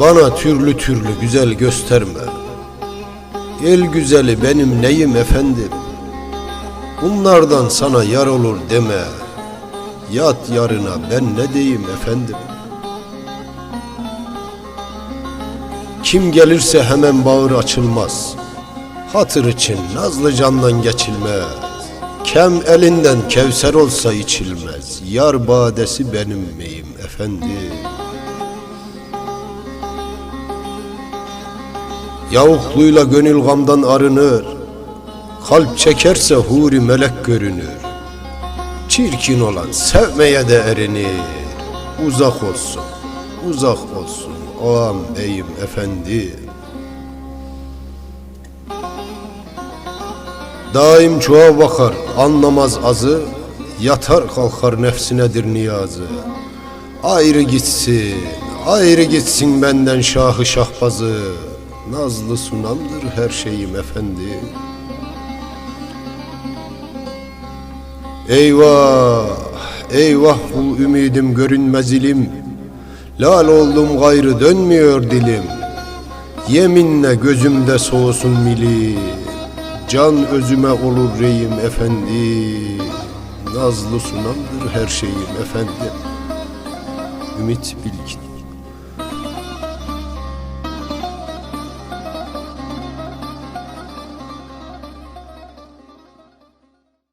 Bana türlü türlü güzel gösterme. El güzeli benim neyim efendim? Bunlardan sana yar olur deme. Yat yarına ben ne diyeyim efendim? Kim gelirse hemen bağır açılmaz. Hatır için nazlı candan geçilmez. Kem elinden kevser olsa içilmez. Yar badesi benim meyim efendim. Yavukluyla gönül gamdan arınır. Kalp çekerse huri melek görünür. Çirkin olan sevmeye de erinir. Uzak olsun, uzak olsun ağam beyim efendi. Daim çoğa bakar, anlamaz azı, yatar kalkar nefsinedir niyazı. Ayrı gitsin, ayrı gitsin benden şahı şahbazı. Nazlı sunamdır her şeyim efendi. Eyvah, eyvah bu ümidim görünmez ilim. Lal oldum gayrı dönmüyor dilim. Yeminle gözümde soğusun milim. Can özüme olur reyim efendi. Nazlı sunamdır her şeyim efendi. Ümit Bilgin